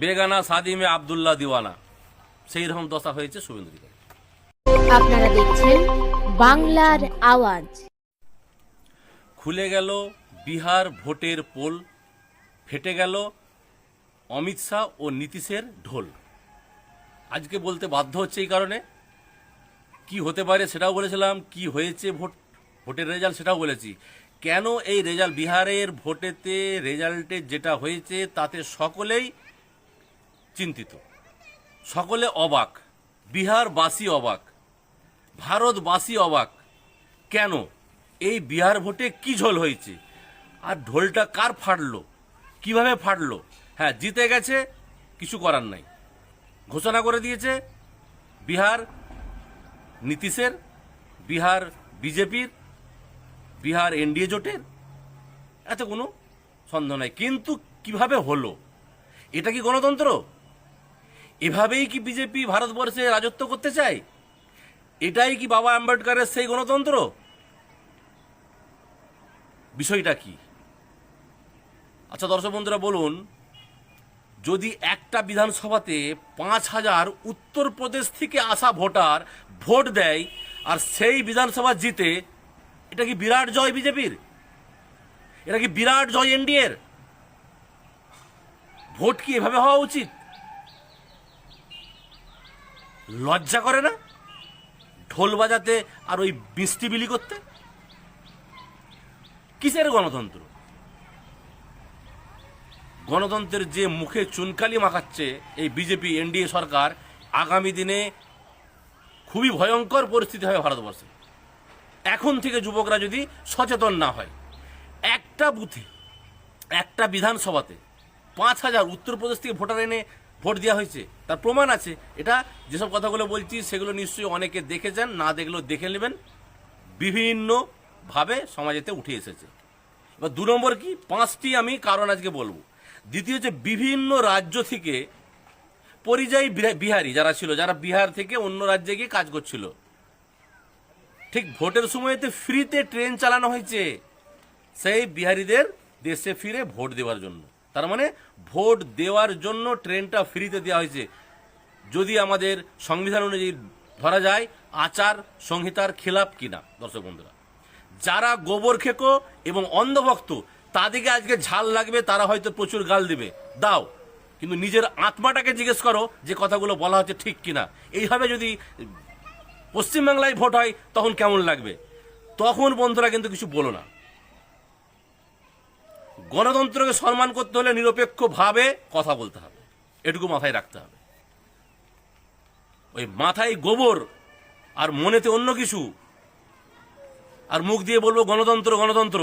বেগানা সাদিমে আবদুল্লাহ দিওয়ানা। সেই রকম দশা হয়েছে শুভেন্দু অধিকারী আপনারা দেখছেন বাংলার আওয়াজ। খুলে গেল বিহার ভোটের পোল ফেটে গেল অমিত শাহ ও নীতিশের ঢোল। আজকে বলতে বাধ্য হচ্ছে এই কারণে। কি হতে পারে সেটাও বলেছিলাম কি হয়েছে ভোট ভোটের রেজাল্ট সেটাও বলেছি। কেন এই রেজাল্ট বিহারের ভোটেতে রেজাল্টে যেটা হয়েছে তাতে সকলেই চিন্তিত। সকলে অবাক। বিহারবাসী অবাক। ভারতবাসী অবাক। কেন? এই বিহার ভোটে কি ঝোল হয়েছে? আর ঢোলটা কার ফাটলো? কীভাবে ফাটলো? হ্যাঁ জিতে গেছে, কিছু করার নাই। ঘোষণা করে দিয়েছে, বিহার নীতিশের, বিহার বিজেপির, বিহার এনডিএ জোটের। এত কোনো সন্দেহ নাই। কিন্তু কীভাবে হলো? এটা কি গণতন্ত্র? এভাবেই কি বিজেপি ভারতবর্ষে রাজত্ব করতে চায়? এটাই কি বাবা আম্বেদকরের সেই গণতন্ত্র? বিষয়টা কি? আচ্ছা দর্শক বন্ধুরা, বলুন, যদি একটা বিধানসভাতে পাঁচ হাজার উত্তরপ্রদেশ থেকে আসা ভোটার ভোট দেয় আর সেই বিধানসভা জিতে, এটা কি বিরাট জয় বিজেপির? এটা কি বিরাট জয় এনডিএর? ভোট কি এভাবে হওয়া উচিত? লজ্জা করে না? ঢোল বাজাতে আর ওই বৃষ্টি বিলি করতে? কিসের গণতন্ত্র? গণতন্ত্রের যে মুখে চুনকালি মাখাচ্ছে এই বিজেপি, এনডিএ সরকার, আগামী দিনে খুবই ভয়ঙ্কর পরিস্থিতি হবে ভারতবর্ষে। এখন থেকে যুবকরা যদি সচেতন না হয়, একটা বুথে, একটা বিধানসভাতে পাঁচ হাজার উত্তরপ্রদেশ থেকে ভোটার এনে ভোট দেওয়া হয়েছে। তার প্রমাণ আছে। এটা যেসব কথাগুলো বলছি, সেগুলো নিশ্চয়ই অনেকে দেখেছেন, না দেখলেও দেখে নেবেন। বিভিন্নভাবে সমাজেতে উঠে এসেছে। এবার দু নম্বর কি? পাঁচটি আমি কারণ আজকে বলব। দ্বিতীয় হচ্ছে বিভিন্ন রাজ্য থেকে পরিযায়ী বিহা- বিহারি যারা ছিল, যারা বিহার থেকে অন্য রাজ্যে গিয়ে কাজ করছিল। ঠিক ভোটের সময়তে ফ্রিতে ট্রেন চালানো হয়েছে। সেই বিহারিদের দেশে ফিরে ভোট দেওয়ার জন্য। তার মানে ভোট দেওয়ার জন্য ট্রেনটা ফ্রিতে দেওয়া হয়েছে। যদি আমাদের সংবিধান অনুযায়ী ধরা যায় আচার সংহিতার খেলাপ কিনা, দর্শক বন্ধুরা। যারা গোবর খেকো এবং অন্ধভক্ত, তাদেরকে আজকে ঝাল লাগবে, তারা হয়তো প্রচুর গাল দিবে। দাও, কিন্তু নিজের আত্মাটাকে জিজ্ঞেস করো যে কথাগুলো বলা হচ্ছে ঠিক কিনা। এইভাবে যদি পশ্চিমবাংলায় ভোট হয়, তখন কেমন লাগবে? তখন বন্ধুরা কিন্তু কিছু বলো না। গণতন্ত্রকে সম্মান করতে হলে নিরপেক্ষভাবে কথা বলতে হবে। এটুকু মাথায় রাখতে হবে। ওই মাথায় গোবর আর মনেতে অন্য কিছু আর মুখ দিয়ে বলব গণতন্ত্র গণতন্ত্র,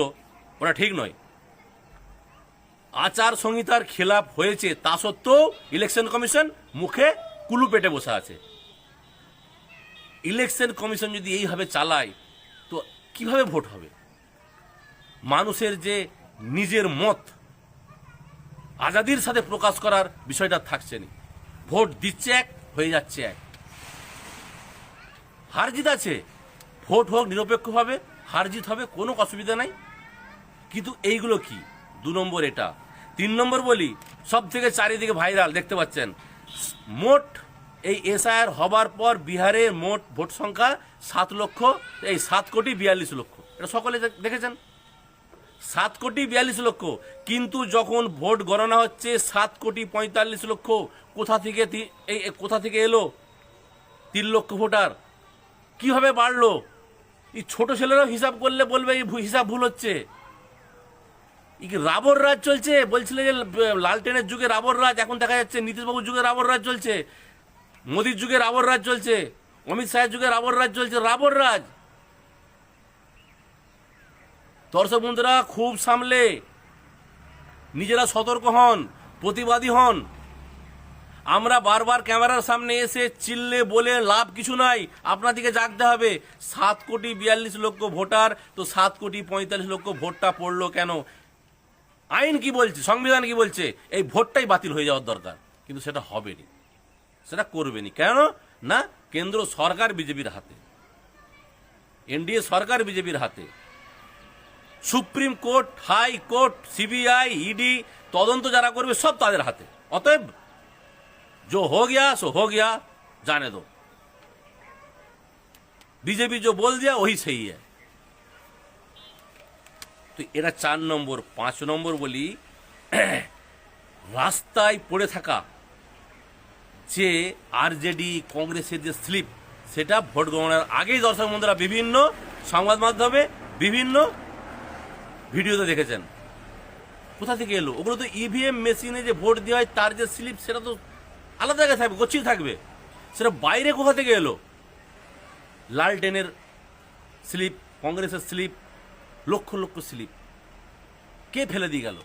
ওটা ঠিক নয়। আচার সংহিতার খেলাপ হয়েছে, তা সত্ত্বেও ইলেকশন কমিশন মুখে কুলু পেটে বসে আছে। ইলেকশন কমিশন যদি এইভাবে চালায়, তো কীভাবে ভোট হবে? মানুষের যে নিজের মত আজাদির সাথে প্রকাশ করার বিষয়টা থাকছে না। ভোট দিচ্ছে এক, হয়ে যাচ্ছে এক। হার জিত আছে, ভোট হোক নিরপেক্ষভাবে হার জিত হবে, কোনো অসুবিধা নাই। কিন্তু এইগুলো কি? দু নম্বর এটা। তিন নম্বর বলি সব থেকে চারিদিকে ভাইরাল, দেখতে পাচ্ছেন। মোট এই এসআইআর হবার পর বিহারে মোট ভোট সংখ্যা সাত লক্ষ, এই সাত কোটি বিয়াল্লিশ লক্ষ। এটা সকলে দেখেছেন? সাত কোটি বিয়াল্লিশ লক্ষ। কিন্তু যখন ভোট গণনা হচ্ছে, সাত কোটি পঁয়তাল্লিশ লক্ষ। কোথা থেকে এই কোথা থেকে এলো? তিন লক্ষ ভোটার। কীভাবে বাড়লো? এই ছোট ছেলেরাও হিসাব করলে বলবে এই হিসাব ভুল হচ্ছে। রাবর রাজ চলছে? বলছিলে যে লালটেনের যুগে রাবর রাজ, এখন দেখা যাচ্ছে নীতিশবাবুর যুগে রাবর রাজ চলছে। মোদির যুগে রাবর রাজ চলছে। অমিত শাহের যুগে রাবর রাজ চলছে। রাবর রাজ। দর্শক বন্ধুরা খুব সামলে। নিজেরা সতর্ক হন, প্রতিবাদী হন। আমরা বারবার ক্যামেরার সামনে এসে চিল্লে বলে লাভ কিছু নাই। আপনাদেরকে জাগতে হবে। সাত কোটি বিয়াল্লিশ লক্ষ ভোটার, তো সাত কোটি পঁয়তাল্লিশ লক্ষ ভোটটা পড়ল কেন? আইন কি বলছে? সংবিধান কি বলছে? এই ভোটটাই বাতিল হয়ে যাওয়ার দরকার। কিন্তু সেটা হবে নি সেটা করবেনি। কেন? না, কেন্দ্র সরকার বিজেপির হাতে। এনডিএ সরকার বিজেপির হাতে। supreme court high court CBI ED তদন্ত যারা করবে সব তাদের হাতে অতএব जो हो गया सो हो गया जाने दो बीजेपी जो बोल दिया वही सही है তো এরা চার নম্বর পাঁচ নম্বর বলি রাস্তায় পড়ে থাকা যে আরজেডি কংগ্রেসের যে স্লিপ সেটা ভোট গ্রহণের আগেই দর্শক বন্ধুরা বিভিন্ন সংবাদ মাধ্যমে বিভিন্ন ভিডিওতে দেখেছেন। কোথা থেকে এলো? ওগুলো তো ইভিএম মেশিনে যে ভোট দেওয়া হয়, তার যে স্লিপ সেটা তো আলাদা জায়গায় থাকবে গচ্ছিত থাকবে। সেটা বাইরে কোথা থেকে এলো? লালটেনের স্লিপ কংগ্রেসের স্লিপ লক্ষ লক্ষ স্লিপ কে ফেলে দিয়ে গেল?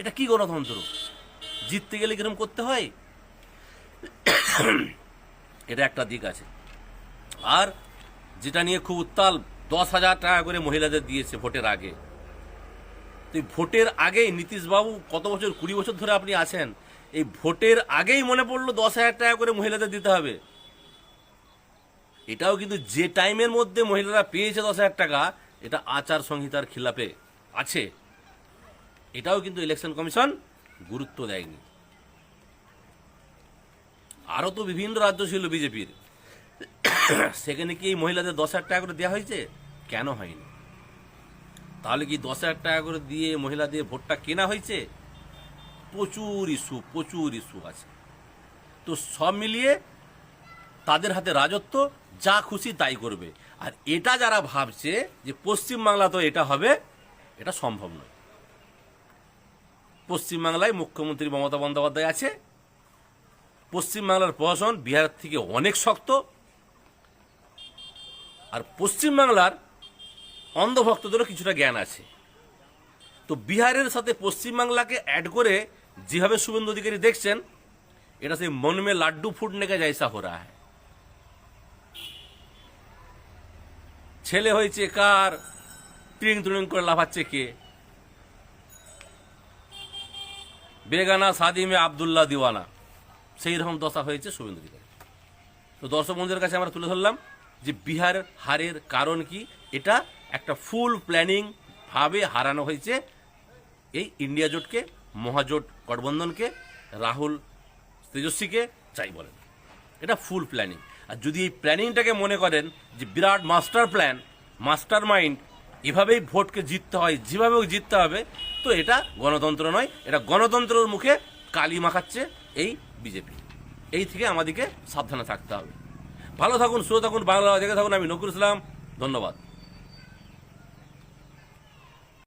এটা কি গণতন্ত্র? জিততে গেলে কিরম করতে হয়? এটা একটা দিক আছে। আর যেটা নিয়ে খুব উত্তাল, দশ হাজার টাকা করে মহিলাদের দিয়েছে ভোটের আগে। তো ভোটের আগেই নীতিশবাবু কত বছর, কুড়ি বছর ধরে আপনি আছেন, এই ভোটের আগেই মনে পড়ল দশ হাজার টাকা করে মহিলাদের দিতে হবে। এটাও কিন্তু যে টাইমের মধ্যে মহিলারা পেয়েছে দশ হাজার টাকা, এটা আচার সংহিতার খিলাপে আছে। এটাও কিন্তু ইলেকশন কমিশন গুরুত্ব দেয়নি। আরও তো বিভিন্ন রাজ্য ছিল বিজেপির। সেখানে কি এই মহিলাদের দশ হাজার টাকা করে দেওয়া হয়েছে? কেন হয়নি? তাহলে কি দশ হাজার টাকা করে দিয়ে মহিলাদের ভোটটা কেনা হয়েছে? প্রচুর ইস্যু প্রচুর ইস্যু আছে। তো সব মিলিয়ে তাদের হাতে রাজত্ব, যা খুশি তাই করবে। আর এটা যারা ভাবছে যে পশ্চিমবাংলা তো এটা হবে, এটা সম্ভব নয়। পশ্চিমবাংলায় মুখ্যমন্ত্রী মমতা বন্দ্যোপাধ্যায় আছে। পশ্চিমবাংলার প্রশাসন বিহার থেকে অনেক শক্ত। আর পশ্চিমবাংলার অন্ধভক্তদেরও কিছুটা জ্ঞান আছে। তো বিহারের সাথে পশ্চিমবাংলাকে অ্যাড করে যেভাবে শুভেন্দু অধিকারী দেখছেন, এটা সেই মন মে লাড্ডু ফুটনে কা জৈসা হো রা ছেলে হয়েছে কার? টিং টুড়িং করে লাফাচ্ছে কে? বেগানা সাদি মে আবদুল্লাহ দিওয়ানা। সেই রকম দশা হয়েছে শুভেন্দু অধিকারী। তো দর্শক বন্ধুদের কাছে আমরা তুলে ধরলাম যে বিহার হারের কারণ কি? এটা একটা ফুল প্ল্যানিং ভাবে হারানো হয়েছে। এই ইন্ডিয়া জোটকে, মহাজোট গঠবন্ধনকে, রাহুল তেজস্বীকে চাই বলেন। এটা ফুল প্ল্যানিং আর যদি এই প্ল্যানিংটাকে মনে করেন যে বিরাট মাস্টার প্ল্যান মাস্টার মাইন্ড এভাবেই ভোটকে জিততে হয়, যেভাবে জিততে হবে, তো এটা গণতন্ত্র নয়, এটা গণতন্ত্রের মুখে কালি মাখাচ্ছে এই বিজেপি। এই থেকে আমাদেরকে সাবধানে থাকতে হবে। ভালো থাকুন, সুস্থ থাকুন, বাংলা দেখে থাকুন, আমি নকুর ইসলাম, ধন্যবাদ।